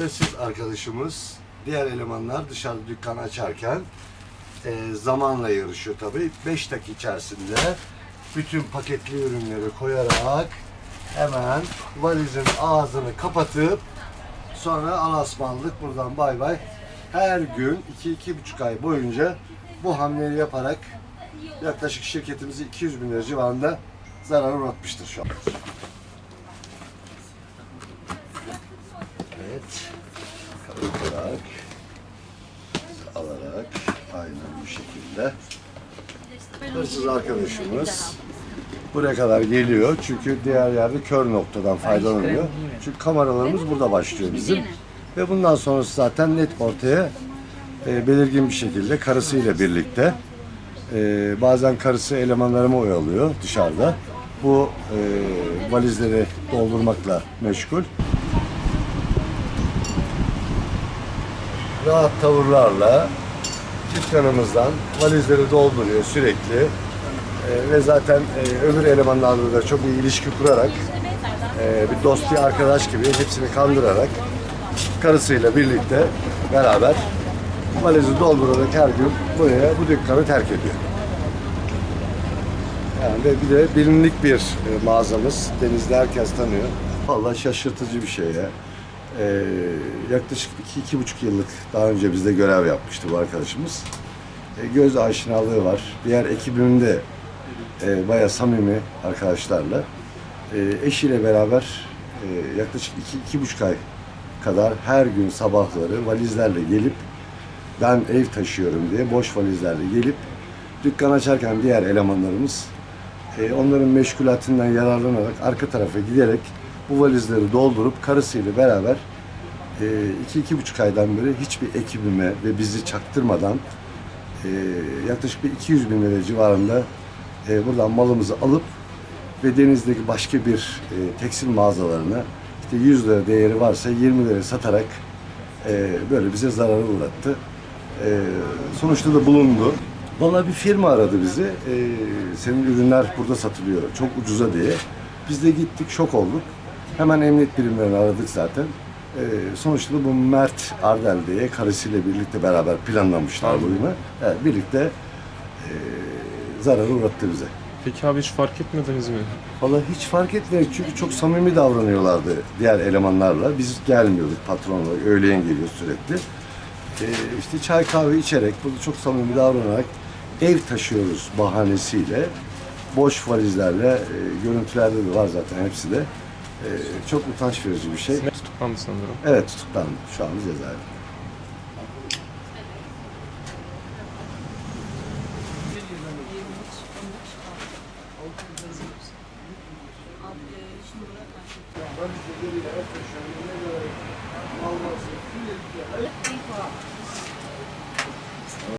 Ve arkadaşımız, diğer elemanlar dışarıda dükkan açarken e, zamanla yarışıyor tabii. 5 dakika içerisinde bütün paketli ürünleri koyarak hemen valizin ağzını kapatıp sonra alasmanlık buradan bay bay. Her gün 2-2,5 ay boyunca bu hamleyi yaparak yaklaşık şirketimizi 200 bin lira civarında zarara uğratmıştır şu an. Evet. Kapatarak alarak aynen bu şekilde. Hırsız arkadaşımız buraya kadar geliyor çünkü diğer yerde kör noktadan faydalanıyor. Çünkü kameralarımız burada başlıyor bizim. Ve bundan sonrası zaten net ortaya e, belirgin bir şekilde karısıyla birlikte e, bazen karısı elemanlarımı oyalıyor dışarıda. Bu e, valizleri doldurmakla meşgul. Rahat tavırlarla dükkanımızdan valizleri dolduruyor sürekli. E, ve zaten e, öbür elemanlarla da çok iyi ilişki kurarak e, bir dost bir arkadaş gibi hepsini kandırarak karısıyla birlikte beraber valizi doldurarak her gün buraya bu dükkanı terk ediyor. Yani ve bir de bilinlik bir e, mağazamız. Denizde herkes tanıyor. Vallahi şaşırtıcı bir şey ya. Ee, yaklaşık iki, iki buçuk yıllık daha önce bizde görev yapmıştı bu arkadaşımız. E, göz aşinalığı var. Diğer ekibinin de e, bayağı samimi arkadaşlarla. E, eşiyle beraber e, yaklaşık iki, iki buçuk ay kadar her gün sabahları valizlerle gelip ben ev taşıyorum diye boş valizlerle gelip dükkan açarken diğer elemanlarımız e, onların meşgulatinden yararlanarak arka tarafa giderek bu valizleri doldurup karısıyla beraber e, iki, iki buçuk aydan beri hiçbir ekibime ve bizi çaktırmadan e, yaklaşık bir 200 bin lira civarında e, buradan malımızı alıp ve denizdeki başka bir e, tekstil mağazalarına işte 100 lira değeri varsa 20 lira satarak e, böyle bize zararı uğrattı. E, sonuçta da bulundu. Valla bir firma aradı bizi. E, senin ürünler burada satılıyor çok ucuza diye. Biz de gittik şok olduk. Hemen emniyet birimlerini aradık zaten. E, sonuçta da bu Mert Ardel diye karısıyla birlikte beraber planlamışlar bu ürünü. Evet, birlikte e, zararı uğrattı bize. Peki abi hiç fark etmediniz mi? Valla hiç fark etmiyor çünkü çok samimi davranıyorlardı diğer elemanlarla. Biz gelmiyorduk patron olarak, öğleyen geliyor sürekli. Ee, işte çay kahve içerek, burada çok samimi davranarak ev taşıyoruz bahanesiyle. Boş valizlerle, e, görüntülerde de var zaten hepsi de. E, çok utanç verici bir şey. Tutuklandı sanırım. Evet tutuklandı şu an cezaevinde.